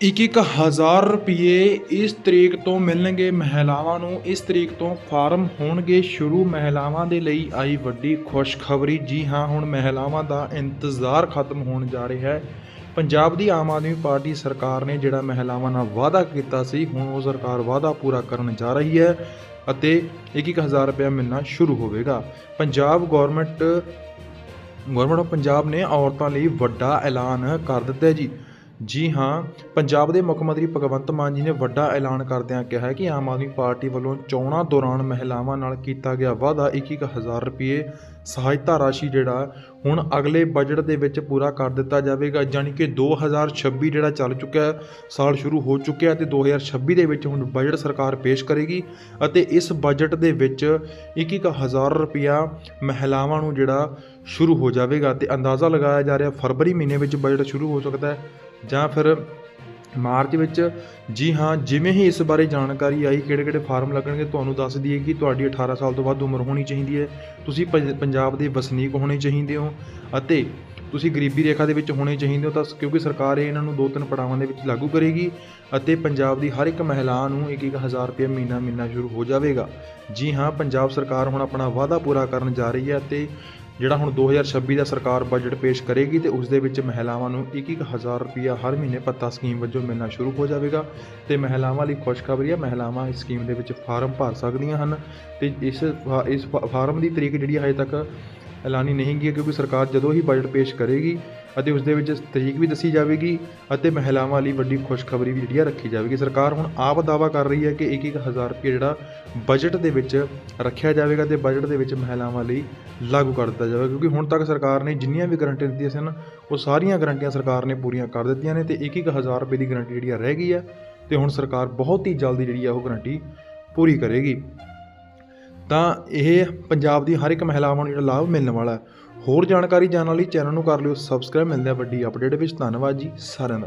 ਇੱਕ ਇੱਕ ਹਜ਼ਾਰ ਰੁਪਏ ਇਸ ਤਰੀਕ ਤੋਂ ਮਿਲਣਗੇ। ਮਹਿਲਾਵਾਂ ਨੂੰ ਇਸ ਤਰੀਕ ਤੋਂ ਫਾਰਮ ਹੋਣਗੇ। ਸ਼ੁਰੂ ਮਹਿਲਾਵਾਂ ਦੇ ਲਈ ਆਈ ਵੱਡੀ ਖੁਸ਼ਖਬਰੀ। ਜੀ ਹਾਂ, ਹੁਣ ਮਹਿਲਾਵਾਂ ਦਾ ਇੰਤਜ਼ਾਰ ਖਤਮ ਹੋਣ ਜਾ ਰਿਹਾ ਹੈ। ਪੰਜਾਬ ਦੀ ਆਮ ਆਦਮੀ ਪਾਰਟੀ ਸਰਕਾਰ ਨੇ ਜਿਹੜਾ ਮਹਿਲਾਵਾਂ ਨਾਲ ਵਾਅਦਾ ਕੀਤਾ ਸੀ, ਹੁਣ ਉਹ ਸਰਕਾਰ ਵਾਅਦਾ ਪੂਰਾ ਕਰਨ ਜਾ ਰਹੀ ਹੈ ਅਤੇ ਇੱਕ ਇੱਕ ਹਜ਼ਾਰ ਰੁਪਏ ਮਿਲਣਾ ਸ਼ੁਰੂ ਹੋਵੇਗਾ। Punjab government government of Punjab ਨੇ ਔਰਤਾਂ ਲਈ ਵੱਡਾ ਐਲਾਨ ਕਰ ਦਿੱਤਾ ਜੀ। ਜੀ ਹਾਂ, ਪੰਜਾਬ ਦੇ ਮੁੱਖ ਮੰਤਰੀ ਭਗਵੰਤ ਮਾਨ ਜੀ ਨੇ ਵੱਡਾ ਐਲਾਨ ਕਰਦਿਆਂ ਕਿਹਾ ਕਿ ਆਮ ਆਦਮੀ ਪਾਰਟੀ ਵੱਲੋਂ ਚੋਣਾਂ ਦੌਰਾਨ ਮਹਿਲਾਵਾਂ ਨਾਲ ਕੀਤਾ ਗਿਆ ਵਾਅਦਾ 21000 ਰੁਪਏ ਸਹਾਇਤਾ ਰਾਸ਼ੀ ਜਿਹੜਾ ਹੁਣ ਅਗਲੇ ਬਜਟ ਦੇ ਵਿੱਚ ਪੂਰਾ ਕਰ ਦਿੱਤਾ ਜਾਵੇਗਾ ਯਾਨੀ ਕਿ 2026 ਜਿਹੜਾ ਚੱਲ ਚੁੱਕਿਆ, ਸਾਲ ਸ਼ੁਰੂ ਹੋ ਚੁੱਕਿਆ ਤੇ 2026 ਦੇ ਵਿੱਚ ਹੁਣ ਬਜਟ ਸਰਕਾਰ ਪੇਸ਼ ਕਰੇਗੀ ਅਤੇ ਇਸ ਬਜਟ ਦੇ ਵਿੱਚ 21000 ਰੁਪਿਆ ਮਹਿਲਾਵਾਂ ਨੂੰ ਜਿਹੜਾ ਸ਼ੁਰੂ ਹੋ ਜਾਵੇਗਾ ਤੇ ਅੰਦਾਜ਼ਾ ਲਗਾਇਆ ਜਾ ਰਿਹਾ ਫਰਵਰੀ ਮਹੀਨੇ ਵਿੱਚ ਬਜਟ ਸ਼ੁਰੂ ਹੋ ਸਕਦਾ ਹੈ। ਜਾਂ ਫਿਰ ਮਾਰਚ ਵਿੱਚ, ਜੀ ਹਾਂ, ਜਿਵੇਂ ਹੀ ਇਸ ਬਾਰੇ ਜਾਣਕਾਰੀ ਆਈ, ਕਿਹੜੇ ਕਿਹੜੇ ਫਾਰਮ ਲੱਗਣਗੇ, ਤੁਹਾਨੂੰ ਦੱਸ ਦਈਏ ਕਿ ਤੁਹਾਡੀ 18 ਸਾਲ ਤੋਂ ਵੱਧ ਉਮਰ ਹੋਣੀ ਚਾਹੀਦੀ ਹੈ। ਤੁਸੀਂ ਪੰਜ- ਪੰਜਾਬ ਦੇ ਵਸਨੀਕ ਹੋਣੇ ਚਾਹੀਦੇ ਹੋ ਅਤੇ ਤੁਸੀਂ ਗਰੀਬੀ ਰੇਖਾ ਦੇ ਵਿੱਚ ਹੋਣੇ ਚਾਹੀਦੇ ਹੋ ਤਾਂ ਕਿਉਂਕਿ ਸਰਕਾਰ ਇਹਨਾਂ ਨੂੰ ਦੋ ਤਿੰਨ ਪੜਾਵਾਂ ਦੇ ਵਿੱਚ ਲਾਗੂ ਕਰੇਗੀ ਅਤੇ ਪੰਜਾਬ ਦੀ ਹਰ ਇੱਕ ਮਹਿਲਾ ਨੂੰ ਇੱਕ ਇੱਕ ਹਜ਼ਾਰ ਰੁਪਏ ਮਹੀਨਾ ਮਿਲਣਾ ਸ਼ੁਰੂ ਹੋ ਜਾਵੇਗਾ। ਜੀ ਹਾਂ, ਪੰਜਾਬ ਸਰਕਾਰ ਹੁਣ ਆਪਣਾ ਵਾਅਦਾ ਪੂਰਾ ਕਰਨ ਜਾ ਰਹੀ ਹੈ ਅਤੇ ਜਿਹੜਾ ਹੁਣ 2026 ਦਾ ਸਰਕਾਰ ਬਜਟ ਪੇਸ਼ ਕਰੇਗੀ ਤੇ ਉਸ ਦੇ ਵਿੱਚ ਮਹਿਲਾਵਾਂ ਨੂੰ 1-1000 ਰੁਪਇਆ ਹਰ ਮਹੀਨੇ ਪੱਤਾ ਸਕੀਮ ਵਜੋਂ ਮਿਲਣਾ ਸ਼ੁਰੂ ਹੋ ਜਾਵੇਗਾ ਤੇ ਮਹਿਲਾਵਾਂ ਲਈ ਖੁਸ਼ਖਬਰੀ ਹੈ ਮਹਿਲਾਵਾਂ ਇਸ ਸਕੀਮ ਦੇ ਵਿੱਚ ਫਾਰਮ ਭਰ ਸਕਦੀਆਂ ਹਨ ਤੇ ਇਸ ਫਾ- ਇਸ ਫਾ- ਫਾਰਮ ਦੀ ਤਰੀਕ ਜਿਹੜੀ ਹਜੇ ਤੱਕ ਐਲਾਨੀ ਨਹੀਂ ਗਈ ਹੈ ਕਿਉਂਕਿ ਸਰਕਾਰ ਜਦੋਂ ਹੀ ਬਜਟ ਪੇਸ਼ ਕਰੇਗੀ ਅਤੇ ਉਸ ਦੇ ਵਿੱਚ ਤਰੀਕ ਵੀ ਦੱਸੀ ਜਾਵੇਗੀ ਅਤੇ ਮਹਿਲਾਵਾਂ ਲਈ ਵੱਡੀ ਖੁਸ਼ਖਬਰੀ ਵੀ ਜਿਹੜੀ ਆ ਰੱਖੀ ਜਾਵੇਗੀ। ਸਰਕਾਰ ਹੁਣ ਆਪ ਦਾਅਵਾ ਕਰ ਰਹੀ ਹੈ ਕਿ 1-1000 ਰੁਪਏ ਜਿਹੜਾ ਬਜਟ ਦੇ ਵਿੱਚ ਰੱਖਿਆ ਜਾਵੇਗਾ ਤੇ ਬਜਟ ਦੇ ਵਿੱਚ ਮਹਿਲਾਵਾਂ ਲਈ ਲਾਗੂ ਕਰ ਦਿੱਤਾ ਜਾਵੇਗਾ। ਕਿਉਂਕਿ ਹੁਣ ਤੱਕ ਸਰਕਾਰ ਨੇ ਜਿੰਨੀਆਂ ਵੀ ਗਰੰਟੀਆਂ ਦਿੱਤੀਆਂ ਸਨ, ਉਹ ਸਾਰੀਆਂ ਗਰੰਟੀਆਂ ਸਰਕਾਰ ਨੇ ਪੂਰੀਆਂ ਕਰ ਦਿੱਤੀਆਂ ਨੇ ਤੇ 1-1000 ਰੁਪਏ ਦੀ ਗਰੰਟੀ ਜਿਹੜੀ ਆ ਰਹਿ ਗਈ ਹੈ ਤੇ ਹੁਣ ਸਰਕਾਰ ਬਹੁਤ ਹੀ ਜਲਦੀ ਜਿਹੜੀ ਆ ਉਹ ਗਰੰਟੀ ਪੂਰੀ ਕਰੇਗੀ। ਤਾਂ ਇਹ ਪੰਜਾਬ ਦੀ ਹਰ ਇੱਕ ਮਹਿਲਾਵਾਂ ਨੂੰ ਜਿਹੜਾ ਲਾਭ ਮਿਲਣ ਵਾਲਾ ਹੋਰ ਜਾਣਕਾਰੀ ਜਾਣਨ ਲਈ ਚੈਨਲ ਨੂੰ ਕਰ ਲਿਓ ਸਬਸਕ੍ਰਾਈਬ ਮਿਲਦੇ ਆ ਵੱਡੀ ਅਪਡੇਟ ਵਿੱਚ। ਧੰਨਵਾਦ ਜੀ, ਸਾਰਿਆਂ ਦਾ।